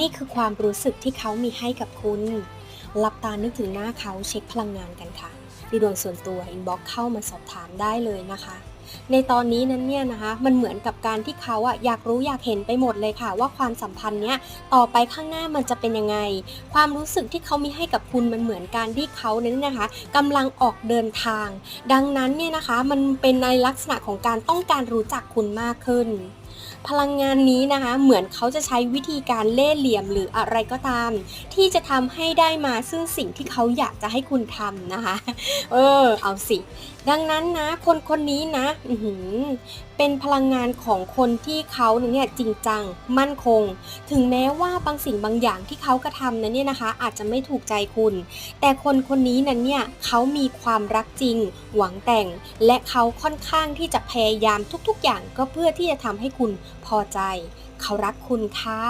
นี่คือความรู้สึกที่เขามีให้กับคุณ หลับตานึกถึงหน้าเขาเช็คพลังงานกันค่ะดูดวงส่วนตัวอินบ็อกเข้ามาสอบถามได้เลยนะคะ ในตอนนี้นั้นเนี่ยนะคะ มันเหมือนกับการที่เขาอะอยากรู้อยากเห็นไปหมดเลยค่ะ ว่าความสัมพันธ์เนี้ยต่อไปข้างหน้ามันจะเป็นยังไง ความรู้สึกที่เขามีให้กับคุณมันเหมือนการที่เขานั้นนะคะกำลังออกเดินทาง ดังนั้นเนี่ยนะคะมันเป็นในลักษณะของการต้องการรู้จักคุณมากขึ้น พลังงานนี้นะคะ เหมือนเขาจะใช้วิธีการเล่ห์เหลี่ยมหรืออะไรก็ตาม ที่จะทำให้ได้มาซึ่งสิ่งที่เขาอยากจะให้คุณทำนะคะ เออ เอาสิ ดังนั้นนะคนคนนี้นะเป็นพลังงานของคนที่เขาเนี่ยจริงจัง มั่นคง ถึงแม้ว่าบางสิ่งบางอย่างที่เขากระทำนั้นเนี่ยนะคะ อาจจะไม่ถูกใจคุณ แต่คนคนนี้นั้นเนี่ยเขามีความรักจริง หวังแต่ง และเขาค่อนข้างที่จะพยายามทุก ๆ อย่างก็เพื่อที่จะทำให้คุณพอใจ เขารักคุณค่ะ